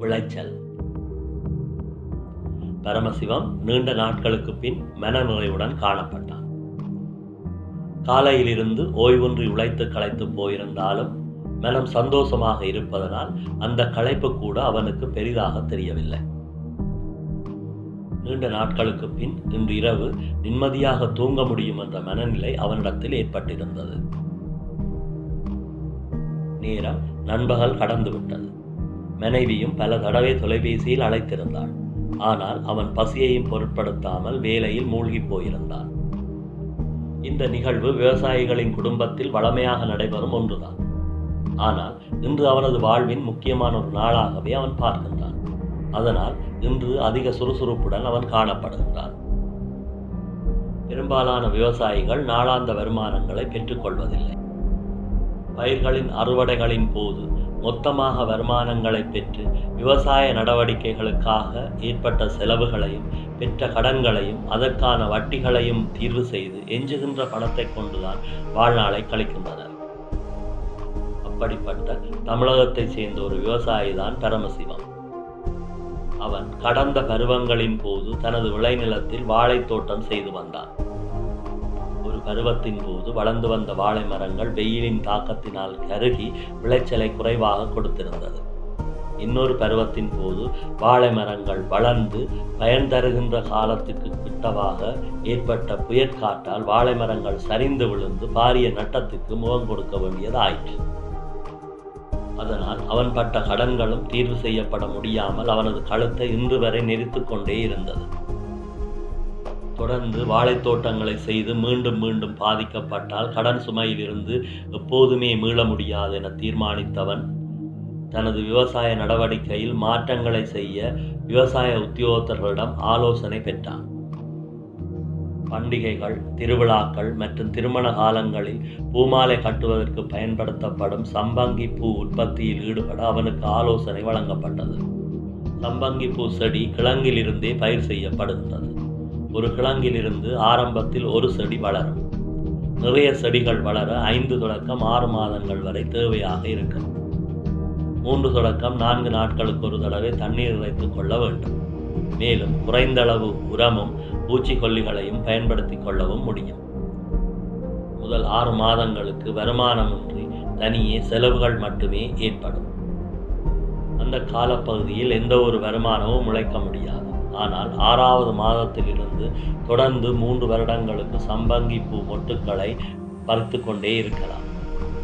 விளைச்சல். பரமசிவம் நீண்ட நாட்களுக்கு பின் மனநிறைவுடன் காணப்பட்டான். காலையிலிருந்து ஓய்வொன்றி உழைத்து களைத்து போயிருந்தாலும் மனம் சந்தோஷமாக இருப்பதனால் அந்த களைப்பு கூட அவனுக்கு பெரிதாக தெரியவில்லை. நீண்ட நாட்களுக்கு பின் இன்று இரவு நிம்மதியாக தூங்க முடியும் என்ற மனநிலை அவனிடத்தில் ஏற்பட்டிருந்தது. நேரம் நண்பகல் கடந்துவிட்டது. மனைவியும் பல தடவை தொலைபேசியில் அழைத்திருந்தாள். ஆனால் அவன் பசியையும் பொருட்படுத்தாமல் வேலையில் மூழ்கி போயிருந்தான். இந்த நிகழ்வு விவசாயிகளின் குடும்பத்தில் வளமையாக நடைபெறும் ஒன்றுதான். ஆனால் இன்று அவனது வாழ்வின் முக்கியமான ஒரு நாளாகவே அவன் பார்க்கின்றான். அதனால் இன்று அதிக சுறுசுறுப்புடன் அவன் காணப்படுகின்றான். பெரும்பாலான விவசாயிகள் நாளாந்த வருமானங்களை பெற்றுக்கொள்வதில்லை பயிர்களின் அறுவடைகளின் போது மொத்தமாக வருமானங்களை பெற்று விவசாய நடவடிக்கைகளுக்காக ஏற்பட்ட செலவுகளையும் பெற்ற கடன்களையும் அதற்கான வட்டிகளையும் தீர்வு செய்து எஞ்சுகின்ற பணத்தை கொண்டுதான் வாழ்நாளை கழிக்கின்றனர். அப்படிப்பட்ட தமிழகத்தை சேர்ந்த ஒரு விவசாயி தான் பரமசிவம். அவன் கடந்த பருவங்களின் போது தனது விளைநிலத்தில் வாழைத் தோட்டம் செய்து வந்தான். ஒரு பருவத்தின் போது வளர்ந்து வந்த வாழை மரங்கள் வெயிலின் தாக்கத்தினால் கருகி விளைச்சலை குறைவாக கொடுத்திருந்தது. இன்னொரு பருவத்தின் போது வாழை மரங்கள் வளர்ந்து பயன் தருகின்ற காலத்துக்கு கிட்டவாக ஏற்பட்ட புயற்காட்டால் வாழை மரங்கள் சரிந்து விழுந்து பாரிய நட்டத்துக்கு முகம் கொடுக்க வேண்டியதாயிற்று. அதனால் அவன் பட்ட கடன்களும் தீர்வு செய்யப்பட முடியாமல் அவனது கழுத்தை இன்று வரை நெரித்து கொண்டே இருந்தது. தொடர்ந்து வாழைத்தோட்டங்களை செய்து மீண்டும் மீண்டும் பாதிக்கப்பட்டால் கடன் சுமையிலிருந்து எப்போதுமே மீள முடியாது என தீர்மானித்தவன். தனது விவசாய நடவடிக்கையில் மாற்றங்களை செய்ய விவசாய உத்தியோகத்தர்களிடம் ஆலோசனை பெற்றான். பண்டிகைகள் திருவிழாக்கள் மற்றும் திருமண காலங்களில் பூமாலை கட்டுவதற்கு பயன்படுத்தப்படும் சம்பங்கி பூ உற்பத்தியில் ஈடுபட அவனுக்கு ஆலோசனை வழங்கப்பட்டது. சம்பங்கி பூ செடி கிழங்கிலிருந்தே பயிர் செய்யப்படுகின்றது. ஒரு கிழங்கிலிருந்து ஆரம்பத்தில் ஒரு செடி வளரும். நிறைய செடிகள் வளர ஐந்து தொடக்கம் ஆறு மாதங்கள் வரை தேவையாக இருக்கும். மூன்று தொடக்கம் நான்கு நாட்களுக்கு ஒரு தடவை தண்ணீர் இறைத்துக் கொள்ள வேண்டும். மேலும் குறைந்த அளவு உரமும் பூச்சிக்கொல்லிகளையும் பயன்படுத்திக் கொள்ளவும் முடியும். முதல் ஆறு மாதங்களுக்கு வருமானமின்றி தனியே செலவுகள் மட்டுமே ஏற்படும். அந்த காலப்பகுதியில் எந்த ஒரு வருமானமும் முளைக்க முடியாது. ஆனால் ஆறாவது மாதத்திலிருந்து தொடர்ந்து மூன்று வருடங்களுக்கு சம்பங்கி பூ மொட்டுக்களை பறித்து கொண்டே இருக்கலாம்.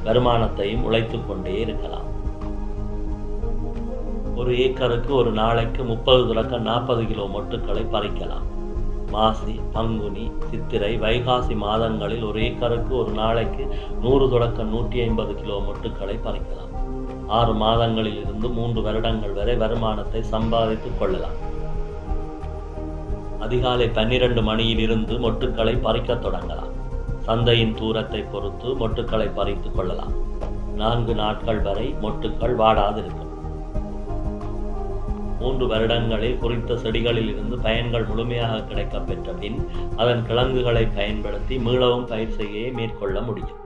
வருமானத்தையும் உழைத்து கொண்டே இருக்கலாம். ஒரு ஏக்கருக்கு ஒரு நாளைக்கு முப்பது தொடக்கம் நாற்பது கிலோ மொட்டுக்களை பறிக்கலாம். மாசி பங்குனி சித்திரை வைகாசி மாதங்களில் ஒரு ஏக்கருக்கு ஒரு நாளைக்கு நூறு தொடக்கம் நூற்றி ஐம்பது கிலோ மொட்டுக்களை பறிக்கலாம். ஆறு மாதங்களில் இருந்து மூன்று வருடங்கள் வரை வருமானத்தை சம்பாதித்துக் கொள்ளலாம். அதிகாலை பன்னிரண்டு மணியிலிருந்து மொட்டுக்களை பறிக்கத் தொடங்கலாம். சந்தையின் தூரத்தை பொறுத்து மொட்டுக்களை பறித்துக் கொள்ளலாம். நான்கு நாட்கள் வரை மொட்டுக்கள் வாடாதிருக்கும். மூன்று வருடங்களில் குறித்த செடிகளில் இருந்து பயன்கள் முழுமையாக கிடைக்கப் பெற்ற பின் அதன் கிழங்குகளை பயன்படுத்தி மீளவும் பயிர் செய்கையை மேற்கொள்ள முடியும்.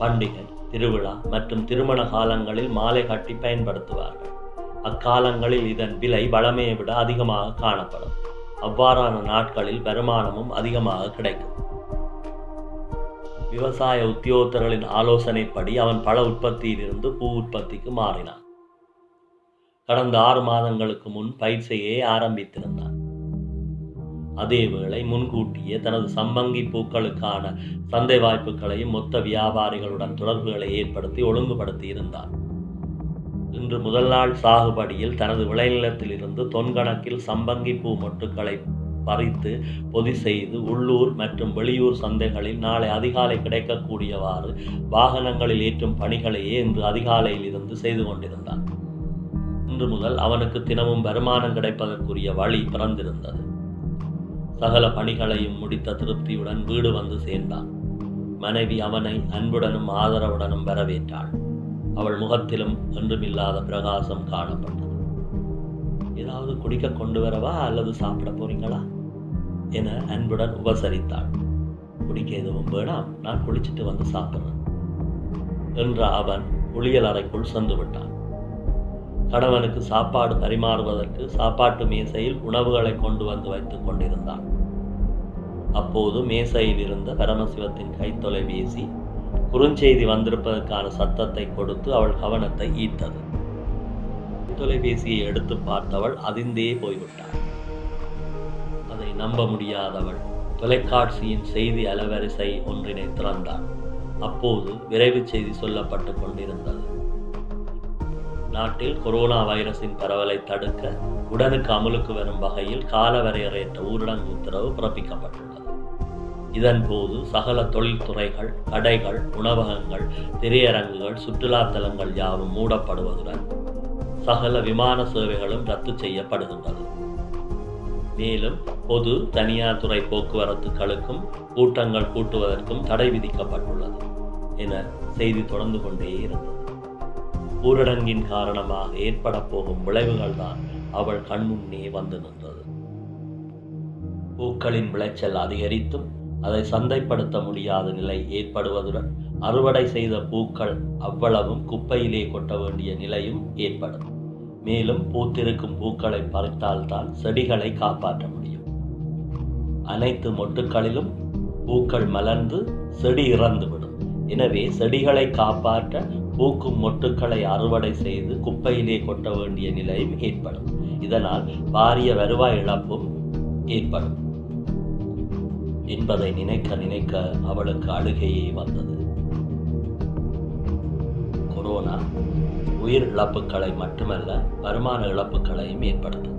பண்டிகை திருவிழா மற்றும் திருமண காலங்களில் மாலை கட்டி பயன்படுத்துவார்கள். அக்காலங்களில் இதன் விலை வளமையை விட அதிகமாக காணப்படும். அவ்வாறான நாட்களில் வருமானமும் அதிகமாக கிடைக்கும். விவசாய உத்தியோகத்தர்களின் ஆலோசனைப்படி அவன் பழ உற்பத்தியிலிருந்து பூ உற்பத்திக்கு மாறினான். கடந்த ஆறு மாதங்களுக்கு முன் பயிற்சியை ஆரம்பித்திருந்தான். அதேவேளை முன்கூட்டியே தனது சம்பங்கி பூக்களுக்கான சந்தை வாய்ப்புகளையும் மொத்த வியாபாரிகளுடன் தொடர்புகளை ஏற்படுத்தி ஒழுங்குபடுத்தி இருந்தான் இன்று முதல் நாள் சாகுபடியில் தனது விளைநிலத்திலிருந்து தொன்கணக்கில் சம்பங்கி பூ மொட்டுக்களை பறித்து பொதி செய்து உள்ளூர் மற்றும் வெளியூர் சந்தைகளில் நாளை அதிகாலை கிடைக்கக்கூடியவாறு வாகனங்களில் ஏற்றும் பணிகளையே இன்று அதிகாலையில் இருந்து செய்து கொண்டிருந்தான். இன்று முதல் அவனுக்கு தினமும் வருமானம் கிடைப்பதற்குரிய வழி பிறந்திருந்தது. சகல பணிகளையும் முடித்த திருப்தியுடன் வீடு வந்து சேர்ந்தான். மனைவி அவனை அன்புடனும் ஆதரவுடனும் வரவேற்றாள். அவள் முகத்திலும் ஒன்றுமில்லாத பிரகாசம் காணப்பட்டது. ஏதாவது குடிக்க கொண்டு வரவா அல்லது சாப்பிட போறீங்களா? என அன்புடன் உபசரித்தாள். குடிக்க எதுவும் வேணாம் நான் குளிச்சுட்டு வந்து சாப்பிட்றேன் என்ற அவன் குளியல் அறைக்குள் சென்று விட்டான். கணவனுக்கு சாப்பாடு பரிமாறுவதற்கு சாப்பாட்டு மேசையில் உணவுகளை கொண்டு வந்து வைத்துக் கொண்டிருந்தான். அப்போது மேசையில் இருந்த பரமசிவத்தின் கைத்தொலைபேசி குறுஞ்செய்தி வந்திருப்பதற்கான சத்தத்தை கொடுத்து அவள் கவனத்தை ஈர்த்தது. தொலைபேசியை எடுத்து பார்த்தவள் அதிர்ந்தே போய்விட்டாள். அதை நம்ப முடியாதவள் தொலைக்காட்சியின் செய்தி அலவரிசை ஒன்றினை திறந்தாள். அப்போது விரைவு செய்தி சொல்லப்பட்டு கொண்டிருந்தது. நாட்டில் கொரோனா வைரஸின் பரவலை தடுக்க உடனுக்கு அமலுக்கு வரும் வகையில் காலவரையறையற்ற ஊரடங்கு உத்தரவு பிறப்பிக்கப்பட்டது. இதன்போது சகல தொழில்துறைகள் கடைகள் உணவகங்கள் திரையரங்குகள் சுற்றுலாத்தலங்கள் யாவும் மூடப்படுவதுடன் சகல விமான சேவைகளும் ரத்து செய்யப்படுகின்றது மேலும் பொது தனியார் துறை போக்குவரத்துகளுக்கும் கூட்டங்கள் கூட்டுவதற்கும் தடை விதிக்கப்பட்டுள்ளது என செய்தி தொடர்ந்து கொண்டே இருந்தது. ஊரடங்கின் காரணமாக ஏற்பட போகும் விளைவுகள் தான் அவள் கண்முன்னே வந்து நின்றது. பூக்களின் விளைச்சல் அதிகரித்தும் அதை சந்தைப்படுத்த முடியாத நிலை ஏற்படுவதுடன் அறுவடை செய்த பூக்கள் அவ்வளவும் குப்பையிலே கொட்ட வேண்டிய நிலையும் ஏற்படும். மேலும் பூத்திருக்கும் பூக்களை பறித்தால்தான் செடிகளை காப்பாற்ற முடியும். அனைத்து மொட்டுக்களிலும் பூக்கள் மலர்ந்து செடி இறந்துவிடும். எனவே செடிகளை காப்பாற்ற பூக்கும் மொட்டுக்களை அறுவடை செய்து குப்பையிலே கொட்ட வேண்டிய நிலையும் ஏற்படும். இதனால் பாரிய வருவாய் இழப்பும் ஏற்படும். என்பதை நினைக்க நினைக்க அவளுக்கு அழுகையே வந்தது. கொரோனா உயிர் இழப்புகளை மட்டுமல்ல வருமான இழப்புகளையும் ஏற்படுத்தும்.